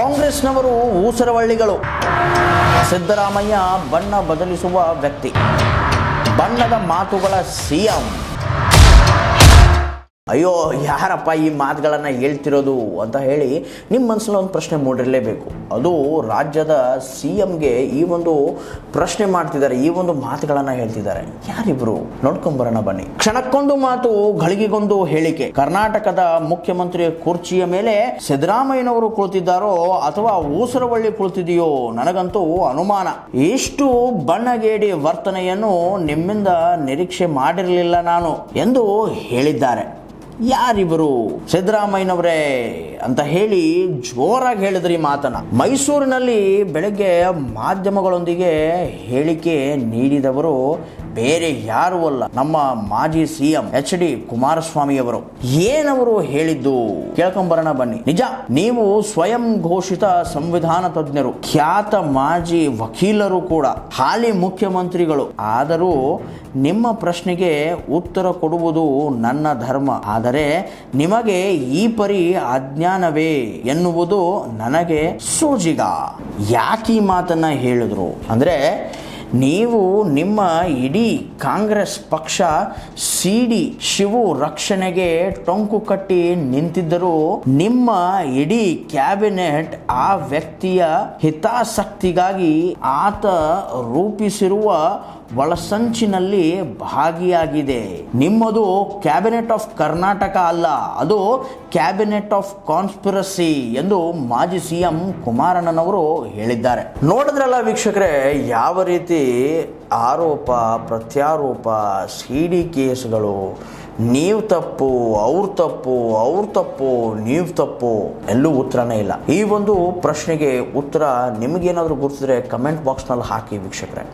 ಕಾಂಗ್ರೆಸ್ನವರು ಊಸರವಳ್ಳಿಗಳು. ಸಿದ್ದರಾಮಯ್ಯ ಬಣ್ಣ ಬದಲಿಸುವ ವ್ಯಕ್ತಿ. ಬಣ್ಣದ ಮಾತುಗಳ ಸಿಎಂ ಅಯ್ಯೋ, ಯಾರಪ್ಪ ಈ ಮಾತುಗಳನ್ನು ಹೇಳ್ತಿರೋದು ಅಂತ ಹೇಳಿ ನಿಮ್ಮ ಮನಸ್ಸಲ್ಲಿ ಒಂದು ಪ್ರಶ್ನೆ ಮೂಡಿರಲೇಬೇಕು. ಅದು ರಾಜ್ಯದ ಸಿ ಎಮ್ಗೆ ಈ ಒಂದು ಪ್ರಶ್ನೆ ಮಾಡ್ತಿದ್ದಾರೆ, ಈ ಒಂದು ಮಾತುಗಳನ್ನು ಹೇಳ್ತಿದ್ದಾರೆ. ಯಾರಿಬ್ರು? ನೋಡ್ಕೊಂಬರೋಣ ಬನ್ನಿ. ಕ್ಷಣಕ್ಕೊಂದು ಮಾತು ಗಳಿಗೆಗೊಂದು ಹೇಳಿಕೆ. ಕರ್ನಾಟಕದ ಮುಖ್ಯಮಂತ್ರಿ ಕುರ್ಚಿಯ ಮೇಲೆ ಸಿದ್ದರಾಮಯ್ಯನವರು ಕುಳಿತಿದ್ದಾರೋ ಅಥವಾ ಊಸರವಳ್ಳಿ ಕುಳಿತಿದೆಯೋ ನನಗಂತೂ ಅನುಮಾನ. ಇಷ್ಟು ಬಣ್ಣಗೇಡಿ ವರ್ತನೆಯನ್ನು ನಿಮ್ಮಿಂದ ನಿರೀಕ್ಷೆ ಮಾಡಿರಲಿಲ್ಲ ನಾನು ಎಂದು ಹೇಳಿದ್ದಾರೆ. ಯಾರಿವರು? ಸಿದ್ದರಾಮಯ್ಯನವರೇ ಅಂತ ಹೇಳಿ ಜೋರಾಗಿ ಹೇಳಿದ್ರಿ ಮಾತನ್ನ. ಮೈಸೂರಿನಲ್ಲಿ ಬೆಳಗ್ಗೆ ಮಾಧ್ಯಮಗಳೊಂದಿಗೆ ಹೇಳಿಕೆ ನೀಡಿದವರು ಬೇರೆ ಯಾರು ಅಲ್ಲ, ನಮ್ಮ ಮಾಜಿ ಸಿಎಂ ಎಚ್ ಡಿ ಕುಮಾರಸ್ವಾಮಿ ಅವರು. ಏನವರು ಹೇಳಿದ್ದು? ಕೇಳ್ಕೊಂಬರೋಣ ಬನ್ನಿ. ನಿಜ, ನೀವು ಸ್ವಯಂ ಘೋಷಿತ ಸಂವಿಧಾನ ತಜ್ಞರು, ಖ್ಯಾತ ಮಾಜಿ ವಕೀಲರು ಕೂಡ, ಹಾಲಿ ಮುಖ್ಯಮಂತ್ರಿಗಳು. ಆದರೂ ನಿಮ್ಮ ಪ್ರಶ್ನೆಗೆ ಉತ್ತರ ಕೊಡುವುದು ನನ್ನ ಧರ್ಮ. ಆದರೆ ನಿಮಗೆ ಈ ಪರಿ ಅಜ್ಞಾನವೇ ಎನ್ನುವುದು ನನಗೆ ಸೋಜಿಗ. ಯಾಕೆ ಈ ಮಾತನ್ನ ಹೇಳಿದ್ರು? ಅಂದ್ರೆ ನೀವು ನಿಮ್ಮ ಇಡೀ ಕಾಂಗ್ರೆಸ್ ಪಕ್ಷ ಸಿಡಿ ಶಿವು ರಕ್ಷಣೆಗೆ ಟೊಂಕು ಕಟ್ಟಿ ನಿಂತಿದ್ದರೂ ನಿಮ್ಮ ಇಡೀ ಕ್ಯಾಬಿನೆಟ್ ಆ ವ್ಯಕ್ತಿಯ ಹಿತಾಸಕ್ತಿಗಾಗಿ ಆತ ರೂಪಿಸಿರುವ ಒಳಸಂಚಿನಲ್ಲಿ ಭಾಗಿಯಾಗಿದೆ. ನಿಮ್ಮದು ಕ್ಯಾಬಿನೆಟ್ ಆಫ್ ಕರ್ನಾಟಕ ಅಲ್ಲ, ಅದು ಕ್ಯಾಬಿನೆಟ್ ಆಫ್ ಕಾನ್ಸ್ಪಿರಸಿ ಎಂದು ಮಾಜಿ ಸಿಎಂ ಕುಮಾರಣ್ಣನವರು ಹೇಳಿದ್ದಾರೆ. ನೋಡಿದ್ರಲ್ಲ ವೀಕ್ಷಕರೇ, ಯಾವ ರೀತಿ ಆರೋಪ, ಪ್ರತ್ಯಾರೋಪ ಸಿ ಡಿ ಕೇಸ್ಗಳು, ನೀವು ತಪ್ಪು, ಅವ್ರ ತಪ್ಪು ಅವ್ರ ತಪ್ಪು, ನೀವು ತಪ್ಪು, ಎಲ್ಲೂ ಉತ್ತರನೇ ಇಲ್ಲ. ಈ ಒಂದು ಪ್ರಶ್ನೆಗೆ ಉತ್ತರ ನಿಮಗೇನಾದರೂ ಗುರುತಿದ್ರೆ ಕಮೆಂಟ್ ಬಾಕ್ಸ್ನಲ್ಲಿ ಹಾಕಿ ವೀಕ್ಷಕರೇ.